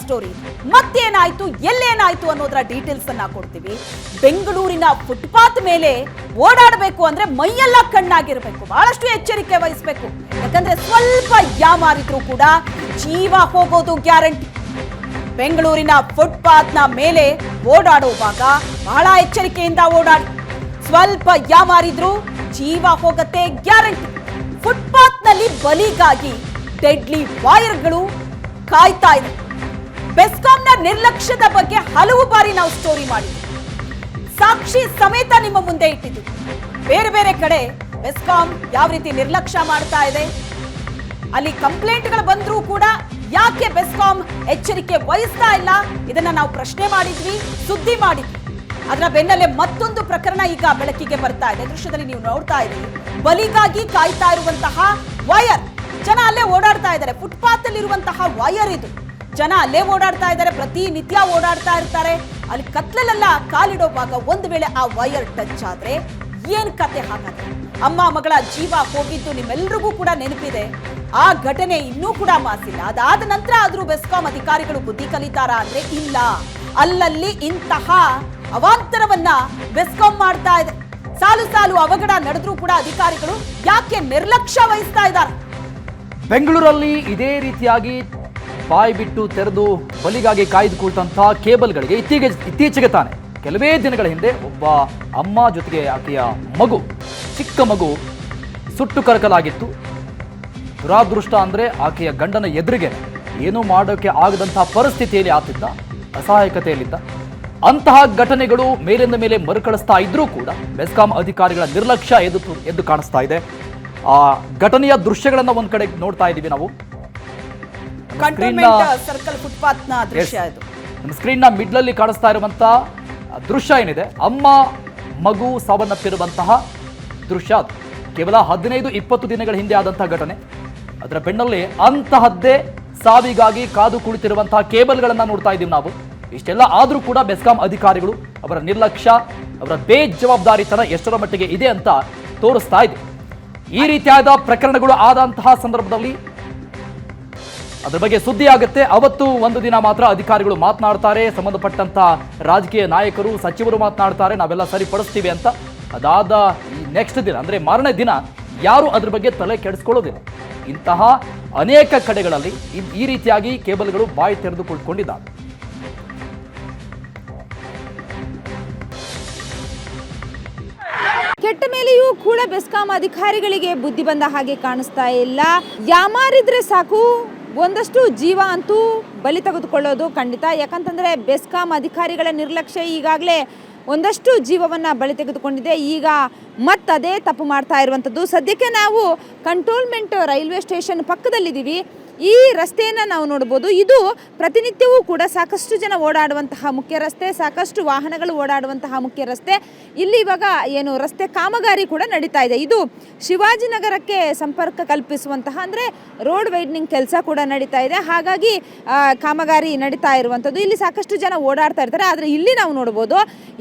Story. ಮತ್ತೇನಾಯ್ತು, ಎಲ್ಲೇನಾಯ್ತು ಅನ್ನೋದರ details ಅನ್ನ ಕೊಡ್ತೀವಿ. ಬೆಂಗಳೂರಿನ ಫುಟ್ಪಾತ್ ಮೇಲೆ ಓಡಾಡಬೇಕು ಅಂದ್ರೆ ಮೈಯೆಲ್ಲ ಕಣ್ಣಾಗಿರಬೇಕು. ಬಹಳಷ್ಟು ಎಚ್ಚರಿಕೆ ವಹಿಸಬೇಕು. ಯಾಕಂದ್ರೆ ಸ್ವಲ್ಪ ಯಾಮಾರಿದ್ರು ಕೂಡ ಜೀವ ಹೋಗೋದು ಗ್ಯಾರಂಟಿ. ಬೆಂಗಳೂರಿನ ಫುಟ್ಪಾತ್ನ ಮೇಲೆ ಓಡಾಡುವಾಗ ಬಹಳ ಎಚ್ಚರಿಕೆಯಿಂದ ಓಡಾಡಿ. ಸ್ವಲ್ಪ ಯಾಮಾರಿದ್ರು ಜೀವ ಹೋಗತ್ತೆ ಗ್ಯಾರಂಟಿ. ಫುಟ್ಪಾತ್ನಲ್ಲಿ ಬಲಿಗಾಗಿ ಡೆಡ್ಲಿ ವೈರ್ಗಳು ಕಾಯ್ತಾ ಇದೆ. ಬೆಸ್ಕಾಂನ ನಿರ್ಲಕ್ಷ್ಯದ ಬಗ್ಗೆ ಹಲವು ಬಾರಿ ನಾವು ಸ್ಟೋರಿ ಮಾಡಿದ್ವಿ. ಸಾಕ್ಷಿ ಸಮೇತ ನಿಮ್ಮ ಮುಂದೆ ಇಟ್ಟಿದ್ದು ಬೇರೆ ಬೇರೆ ಕಡೆ ಬೆಸ್ಕಾಂ ಯಾವ ರೀತಿ ನಿರ್ಲಕ್ಷ್ಯ ಮಾಡ್ತಾ ಇದೆ, ಅಲ್ಲಿ ಕಂಪ್ಲೇಂಟ್ಗಳು ಬಂದರೂ ಕೂಡ ಯಾಕೆ ಬೆಸ್ಕಾಂ ಎಚ್ಚರಿಕೆ ವಹಿಸ್ತಾ ಇಲ್ಲ, ಇದನ್ನ ನಾವು ಪ್ರಶ್ನೆ ಮಾಡಿದ್ವಿ, ಸುದ್ದಿ ಮಾಡಿದ್ವಿ. ಅದರ ಬೆನ್ನಲ್ಲೇ ಮತ್ತೊಂದು ಪ್ರಕರಣ ಈಗ ಬೆಳಕಿಗೆ ಬರ್ತಾ ಇದೆ. ದೃಶ್ಯದಲ್ಲಿ ನೀವು ನೋಡ್ತಾ ಇದ್ದೀವಿ ಬಲಿಗಾಗಿ ಕಾಯ್ತಾ ಇರುವಂತಹ ವಯರ್ ಜನ ಅಲ್ಲೇ ಓಡಾಡ್ತಾ ಇದ್ದಾರೆ. ಫುಟ್ಪಾತ್ ಅಲ್ಲಿ ಇರುವಂತಹ ವಯರ್ ಇದು. ಜನ ಅಲ್ಲೇ ಓಡಾಡ್ತಾ ಇದ್ದಾರೆ, ಪ್ರತಿನಿತ್ಯ ಓಡಾಡ್ತಾ ಇರ್ತಾರೆ. ಅಲ್ಲಿ ಕತ್ಲಲ್ಲೆಲ್ಲ ಕಾಲಿಡೋವಾಗ ಒಂದು ವೇಳೆ ಆ ವೈರ್ ಟಚ್ ಆದ್ರೆ ಏನ್ ಕತೆ ಹಾಗಾದ್ರೆ? ಅಮ್ಮ ಮಗಳ ಜೀವ ಹೋಗಿದ್ದು ನಿಮ್ಮೆಲ್ರಿಗೂ ಕೂಡ ನೆನಪಿದೆ. ಆ ಘಟನೆ ಇನ್ನೂ ಕೂಡ ಮಾಸಿಲ್ಲ. ಅದಾದ ನಂತರ ಆದ್ರೂ ಬೆಸ್ಕಾಂ ಅಧಿಕಾರಿಗಳು ಬುದ್ಧಿ ಕಲಿತಾರ ಅಂದ್ರೆ ಇಲ್ಲ. ಅಲ್ಲಲ್ಲಿ ಇಂತಹ ಅವಾಂತರವನ್ನ ಬೆಸ್ಕಾಂ ಮಾಡ್ತಾ ಇದೆ. ಸಾಲು ಸಾಲು ಅವಘಡ ನಡೆದ್ರೂ ಕೂಡ ಅಧಿಕಾರಿಗಳು ಯಾಕೆ ನಿರ್ಲಕ್ಷ್ಯ ವಹಿಸ್ತಾ ಇದ್ದಾರೆ? ಬೆಂಗಳೂರಲ್ಲಿ ಇದೇ ರೀತಿಯಾಗಿ ಬಾಯಿ ಬಿಟ್ಟು ತೆರೆದು ಬಲಿಗಾಗಿ ಕಾಯ್ದುಕೊಳ್ತಂತಹ ಕೇಬಲ್ಗಳಿಗೆ ಇತ್ತೀಚೆಗೆ ಇತ್ತೀಚೆಗೆ ತಾನೆ. ಕೆಲವೇ ದಿನಗಳ ಹಿಂದೆ ಒಬ್ಬ ಅಮ್ಮ ಜೊತೆಗೆ ಆಕೆಯ ಮಗು, ಚಿಕ್ಕ ಮಗು ಸುಟ್ಟು ಕರಕಲಾಗಿತ್ತು. ದುರಾದೃಷ್ಟ ಅಂದರೆ ಆಕೆಯ ಗಂಡನ ಎದುರಿಗೆ ಏನೂ ಮಾಡೋಕ್ಕೆ ಆಗದಂತಹ ಪರಿಸ್ಥಿತಿಯಲ್ಲಿ ಆತಿದ್ದ, ಅಸಹಾಯಕತೆಯಲ್ಲಿದ್ದ. ಅಂತಹ ಘಟನೆಗಳು ಮೇಲಿಂದ ಮೇಲೆ ಮರುಕಳಿಸ್ತಾ ಇದ್ರೂ ಕೂಡ ಬೆಸ್ಕಾಂ ಅಧಿಕಾರಿಗಳ ನಿರ್ಲಕ್ಷ್ಯ ಎದ್ದು ಎದ್ದು ಕಾಣಿಸ್ತಾ ಇದೆ. ಆ ಘಟನೆಯ ದೃಶ್ಯಗಳನ್ನು ಒಂದು ಕಡೆ ನೋಡ್ತಾ ಇದ್ದೀವಿ ನಾವು. ಕಂಟೋನ್ಮೆಂಟ್ ಸರ್ಕಲ್ ಫುಟ್ಪಾತ್ನ ದೃಶ್ಯ ಇದು. ನಮ್ಮ ಸ್ಕ್ರೀನ್ನ ಮಿಡ್ಲಲ್ಲಿ ಕಾಣಿಸ್ತಾ ಇರುವಂತ ದೃಶ್ಯ ಏನಿದೆ? ಅಮ್ಮ ಮಗು ಸಾವನ್ನಪ್ಪಿರುವಂತಹ ದೃಶ್ಯ ಅದು. ಕೇವಲ ಹದಿನೈದು ಇಪ್ಪತ್ತು ದಿನಗಳ ಹಿಂದೆ ಆದಂತಹ ಘಟನೆ. ಅದರ ಬೆನ್ನಲ್ಲಿ ಅಂತಹದ್ದೇ ಸಾವಿಗಾಗಿ ಕಾದು ಕುಳಿತಿರುವಂತಹ ಕೇಬಲ್ಗಳನ್ನ ನೋಡ್ತಾ ಇದ್ದೀವಿ ನಾವು. ಇಷ್ಟೆಲ್ಲ ಆದರೂ ಕೂಡ ಬೆಸ್ಕಾಂ ಅಧಿಕಾರಿಗಳು ಅವರ ನಿರ್ಲಕ್ಷ್ಯ ಅವರ ಬೇಜವಾಬ್ದಾರಿತನ ಎಷ್ಟರ ಮಟ್ಟಿಗೆ ಇದೆ ಅಂತ ತೋರಿಸ್ತಾ ಇದೆ. ಈ ರೀತಿಯಾದ ಪ್ರಕರಣಗಳು ಆದಂತಹ ಸಂದರ್ಭದಲ್ಲಿ ಅದ್ರ ಬಗ್ಗೆ ಸುದ್ದಿ ಆಗುತ್ತೆ. ಅವತ್ತು ಒಂದು ದಿನ ಮಾತ್ರ ಅಧಿಕಾರಿಗಳು ಮಾತನಾಡ್ತಾರೆ. ಸಂಬಂಧಪಟ್ಟಂತ ರಾಜಕೀಯ ನಾಯಕರು, ಸಚಿವರು ಮಾತನಾಡ್ತಾರೆ. ನಾವೆಲ್ಲ ಸರಿಪಡಿಸ್ತೀವಿ ಅಂತ. ಅದಾದ ನೆಕ್ಸ್ಟ್ ದಿನ, ಅಂದ್ರೆ ಮಾರನೇ ದಿನ, ಯಾರು ಅದ್ರ ಬಗ್ಗೆ ತಲೆ ಕೆಡಿಸ್ಕೊಳ್ಳೋದಿಲ್ಲ. ಇಂತಹ ಅನೇಕ ಕಡೆಗಳಲ್ಲಿ ಈ- ರೀತಿಯಾಗಿ ಕೇಬಲ್ಗಳು ಬಾಯಿ ತೆರೆದು ಕುಳಿತುಕೊಂಡಿದ್ದಾರೆ ಕೆಟ್ಟ ಮೇಲೆಯೂ ಕೂಡ ಬೆಸ್ಕಾಂ ಅಧಿಕಾರಿಗಳಿಗೆ ಬುದ್ಧಿ ಬಂದ ಹಾಗೆ ಕಾಣಿಸ್ತಾ ಇಲ್ಲ. ಯಾಮಾರಿದ್ರೆ ಸಾಕು? ಒಂದಷ್ಟು ಜೀವ ಅಂತೂ ಬಲಿ ತೆಗೆದುಕೊಳ್ಳೋದು ಖಂಡಿತ. ಯಾಕಂತಂದರೆ ಬೆಸ್ಕಾಂ ಅಧಿಕಾರಿಗಳ ನಿರ್ಲಕ್ಷ್ಯ ಈಗಾಗಲೇ ಒಂದಷ್ಟು ಜೀವವನ್ನು ಬಲಿ ತೆಗೆದುಕೊಂಡಿದೆ. ಈಗ ಮತ್ತದೇ ತಪ್ಪು ಮಾಡ್ತಾ ಇರುವಂಥದ್ದು. ಸದ್ಯಕ್ಕೆ ನಾವು ಕಂಟೋನ್ಮೆಂಟ್ ರೈಲ್ವೆ ಸ್ಟೇಷನ್ ಪಕ್ಕದಲ್ಲಿದ್ದೀವಿ. ಈ ರಸ್ತೆಯನ್ನು ನಾವು ನೋಡ್ಬೋದು. ಇದು ಪ್ರತಿನಿತ್ಯವೂ ಕೂಡ ಸಾಕಷ್ಟು ಜನ ಓಡಾಡುವಂತಹ ಮುಖ್ಯ ರಸ್ತೆ, ಸಾಕಷ್ಟು ವಾಹನಗಳು ಓಡಾಡುವಂತಹ ಮುಖ್ಯ ರಸ್ತೆ. ಇಲ್ಲಿ ಇವಾಗ ಏನು ರಸ್ತೆ ಕಾಮಗಾರಿ ಕೂಡ ನಡೀತಾ ಇದೆ. ಇದು ಶಿವಾಜಿನಗರಕ್ಕೆ ಸಂಪರ್ಕ ಕಲ್ಪಿಸುವಂತಹ, ಅಂದರೆ ರೋಡ್ ವೈಡ್ನಿಂಗ್ ಕೆಲಸ ಕೂಡ ನಡೀತಾ ಇದೆ. ಹಾಗಾಗಿ ಕಾಮಗಾರಿ ನಡೀತಾ ಇರುವಂಥದ್ದು. ಇಲ್ಲಿ ಸಾಕಷ್ಟು ಜನ ಓಡಾಡ್ತಾ ಇರ್ತಾರೆ. ಆದರೆ ಇಲ್ಲಿ ನಾವು ನೋಡ್ಬೋದು,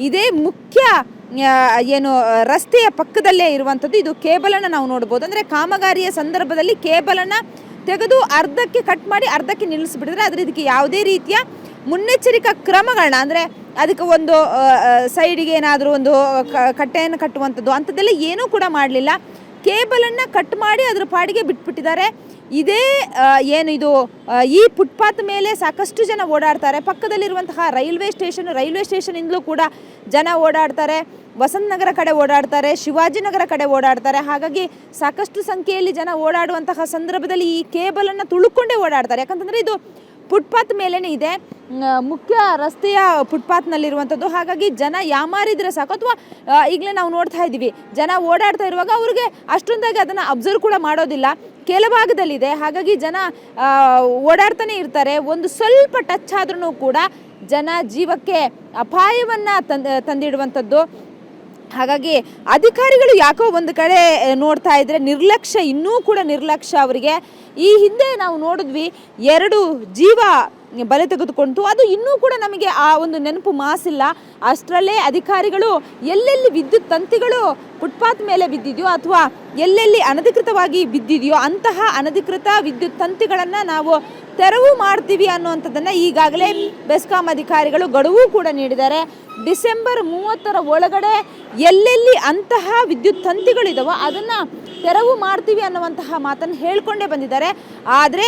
ಇದೇ ಮುಖ್ಯ ಏನು, ರಸ್ತೆಯ ಪಕ್ಕದಲ್ಲೇ ಇರುವಂಥದ್ದು. ಇದು ಕೇಬಲನ್ನು ನಾವು ನೋಡ್ಬೋದು. ಅಂದರೆ ಕಾಮಗಾರಿಯ ಸಂದರ್ಭದಲ್ಲಿ ಕೇಬಲನ್ನು ತೆಗೆದು ಅರ್ಧಕ್ಕೆ ಕಟ್ ಮಾಡಿ ಅರ್ಧಕ್ಕೆ ನಿಲ್ಲಿಸ್ಬಿಟ್ಟಿದ್ರೆ ಆದರೆ ಇದಕ್ಕೆ ಯಾವುದೇ ರೀತಿಯ ಮುನ್ನೆಚ್ಚರಿಕಾ ಕ್ರಮಗಳನ್ನ ಅಂದರೆ ಅದಕ್ಕೆ ಒಂದು ಸೈಡಿಗೆ ಏನಾದರೂ ಒಂದು ಕಟ್ಟೆಯನ್ನು ಕಟ್ಟುವಂಥದ್ದು ಅಂಥದ್ದೆಲ್ಲ ಏನೂ ಕೂಡ ಮಾಡಲಿಲ್ಲ. ಕೇಬಲನ್ನು ಕಟ್ ಮಾಡಿ ಅದ್ರ ಪಾಡಿಗೆ ಬಿಟ್ಬಿಟ್ಟಿದ್ದಾರೆ. ಇದೇ ಏನು ಇದು ಈ ಫುಟ್ಪಾತ್ ಮೇಲೆ ಸಾಕಷ್ಟು ಜನ ಓಡಾಡ್ತಾರೆ. ಪಕ್ಕದಲ್ಲಿರುವಂತಹ ರೈಲ್ವೆ ಸ್ಟೇಷನ್, ರೈಲ್ವೆ ಸ್ಟೇಷನಿಂದಲೂ ಕೂಡ ಜನ ಓಡಾಡ್ತಾರೆ. ವಸಂತ ನಗರ ಕಡೆ ಓಡಾಡ್ತಾರೆ ಶಿವಾಜಿನಗರ ಕಡೆ ಓಡಾಡ್ತಾರೆ. ಹಾಗಾಗಿ ಸಾಕಷ್ಟು ಸಂಖ್ಯೆಯಲ್ಲಿ ಜನ ಓಡಾಡುವಂತಹ ಸಂದರ್ಭದಲ್ಲಿ ಈ ಕೇಬಲನ್ನು ತುಳುಕೊಂಡೇ ಓಡಾಡ್ತಾರೆ. ಯಾಕಂತಂದರೆ ಇದು ಫುಟ್ಪಾತ್ ಮೇಲೇ ಇದೆ. ಮುಖ್ಯ ರಸ್ತೆಯ ಫುಟ್ಪಾತ್ನಲ್ಲಿರುವಂಥದ್ದು. ಹಾಗಾಗಿ ಜನ ಯಾಮಾರಿದ್ರೆ ಸಾಕು ಅಥವಾ ಈಗಲೇ ನಾವು ನೋಡ್ತಾ ಇದ್ದೀವಿ. ಜನ ಓಡಾಡ್ತಾ ಇರುವಾಗ ಅವ್ರಿಗೆ ಅಷ್ಟೊಂದಾಗಿ ಅದನ್ನು ಅಬ್ಸರ್ವ್ ಕೂಡ ಮಾಡೋದಿಲ್ಲ. ಕೆಳಭಾಗದಲ್ಲಿದೆ ಹಾಗಾಗಿ ಜನ ಓಡಾಡ್ತಾನೆ ಇರ್ತಾರೆ. ಒಂದು ಸ್ವಲ್ಪ ಟಚ್ ಆದ್ರೂ ಕೂಡ ಜನ ಜೀವಕ್ಕೆ ಅಪಾಯವನ್ನು ತಂದ, ತಂದಿಡುವಂಥದ್ದು. ಹಾಗಾಗಿ ಅಧಿಕಾರಿಗಳು ಯಾಕೋ ಒಂದು ಕಡೆ ನೋಡ್ತಾ ಇದ್ರೆ ನಿರ್ಲಕ್ಷ್ಯ, ಇನ್ನೂ ಕೂಡ ನಿರ್ಲಕ್ಷ್ಯ ಅವರಿಗೆ. ಈ ಹಿಂದೆ ನಾವು ನೋಡಿದ್ವಿ, ಎರಡು ಜೀವ ಬಲೆ ತೆಗೆದುಕೊಂಡು ಅದು ಇನ್ನೂ ಕೂಡ ನಮಗೆ ಆ ಒಂದು ನೆನಪು ಮಾಸಿಲ್ಲ. ಅಷ್ಟರಲ್ಲೇ ಅಧಿಕಾರಿಗಳು ಎಲ್ಲೆಲ್ಲಿ ವಿದ್ಯುತ್ ತಂತಿಗಳು ಫುಟ್ಪಾತ್ ಮೇಲೆ ಬಿದ್ದಿದೆಯೋ ಅಥವಾ ಎಲ್ಲೆಲ್ಲಿ ಅನಧಿಕೃತವಾಗಿ ಬಿದ್ದಿದೆಯೋ ಅಂತಹ ಅನಧಿಕೃತ ವಿದ್ಯುತ್ ತಂತಿಗಳನ್ನು ನಾವು ತೆರವು ಮಾಡ್ತೀವಿ ಅನ್ನುವಂಥದ್ದನ್ನು ಈಗಾಗಲೇ ಬೆಸ್ಕಾಂ ಅಧಿಕಾರಿಗಳು ಗಡುವು ಕೂಡ ನೀಡಿದ್ದಾರೆ. ಡಿಸೆಂಬರ್ ಮೂವತ್ತರ ಒಳಗಡೆ ಎಲ್ಲೆಲ್ಲಿ ಅಂತಹ ವಿದ್ಯುತ್ ತಂತಿಗಳಿದಾವೋ ಅದನ್ನು ತೆರವು ಮಾಡ್ತೀವಿ ಅನ್ನುವಂತಹ ಮಾತನ್ನು ಹೇಳಿಕೊಂಡೇ ಬಂದಿದ್ದಾರೆ. ಆದರೆ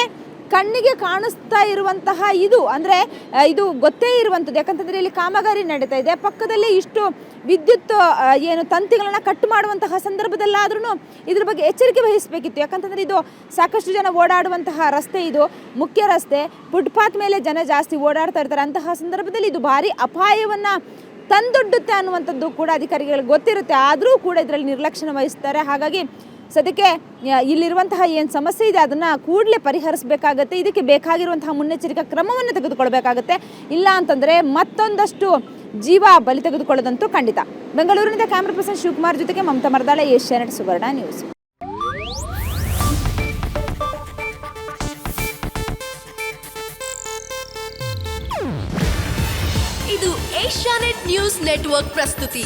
ಕಣ್ಣಿಗೆ ಕಾಣಿಸ್ತಾ ಇರುವಂತಹ ಇದು, ಅಂದರೆ ಇದು ಗೊತ್ತೇ ಇರುವಂಥದ್ದು. ಯಾಕಂತಂದರೆ ಇಲ್ಲಿ ಕಾಮಗಾರಿ ನಡೀತಾ ಇದೆ. ಪಕ್ಕದಲ್ಲೇ ಇಷ್ಟು ವಿದ್ಯುತ್ ಏನು ತಂತಿಗಳನ್ನು ಕಟ್ ಮಾಡುವಂತಹ ಸಂದರ್ಭದಲ್ಲಾದ್ರೂ ಇದ್ರ ಬಗ್ಗೆ ಎಚ್ಚರಿಕೆ ವಹಿಸಬೇಕಿತ್ತು. ಯಾಕಂತಂದರೆ ಇದು ಸಾಕಷ್ಟು ಜನ ಓಡಾಡುವಂತಹ ರಸ್ತೆ ಇದು, ಮುಖ್ಯ ರಸ್ತೆ. ಫುಟ್ಪಾತ್ ಮೇಲೆ ಜನ ಜಾಸ್ತಿ ಓಡಾಡ್ತಾ ಇರ್ತಾರೆ. ಅಂತಹ ಸಂದರ್ಭದಲ್ಲಿ ಇದು ಭಾರಿ ಅಪಾಯವನ್ನು ತಂದೊಡ್ಡುತ್ತೆ ಅನ್ನುವಂಥದ್ದು ಕೂಡ ಅಧಿಕಾರಿಗಳಿಗೆ ಗೊತ್ತಿರುತ್ತೆ. ಆದರೂ ಕೂಡ ಇದರಲ್ಲಿ ನಿರ್ಲಕ್ಷ್ಯ ವಹಿಸ್ತಾರೆ. ಹಾಗಾಗಿ ಸದ್ಯಕ್ಕೆ ಇಲ್ಲಿರುವಂತಹ ಏನು ಸಮಸ್ಯೆ ಇದೆ, ಅದನ್ನು ಕೂಡಲೇ ಪರಿಹರಿಸಬೇಕಾಗತ್ತೆ, ಇದಕ್ಕೆ ಬೇಕಾಗಿರುವಂತಹ ಮುನ್ನೆಚ್ಚರಿಕಾ ಕ್ರಮವನ್ನು ತೆಗೆದುಕೊಳ್ಬೇಕಾಗತ್ತೆ. ಇಲ್ಲ ಅಂತಂದರೆ ಮತ್ತೊಂದಷ್ಟು ಜೀವ ಬಲಿ ತೆಗೆದುಕೊಳ್ಳೋದಂತೂ ಖಂಡಿತ. ಬೆಂಗಳೂರಿನಿಂದ ಕ್ಯಾಮ್ರಾ ಪರ್ಸನ್ ಶಿವಕುಮಾರ್ ಜೊತೆಗೆ ಮಮತಾ ಮರದಾಳೆ, ಏಷ್ಯಾನೆಟ್ ಸುವರ್ಣ ನ್ಯೂಸ್. ಇದು ಏಷ್ಯಾನೆಟ್ ನ್ಯೂಸ್ ನೆಟ್ವರ್ಕ್ ಪ್ರಸ್ತುತಿ.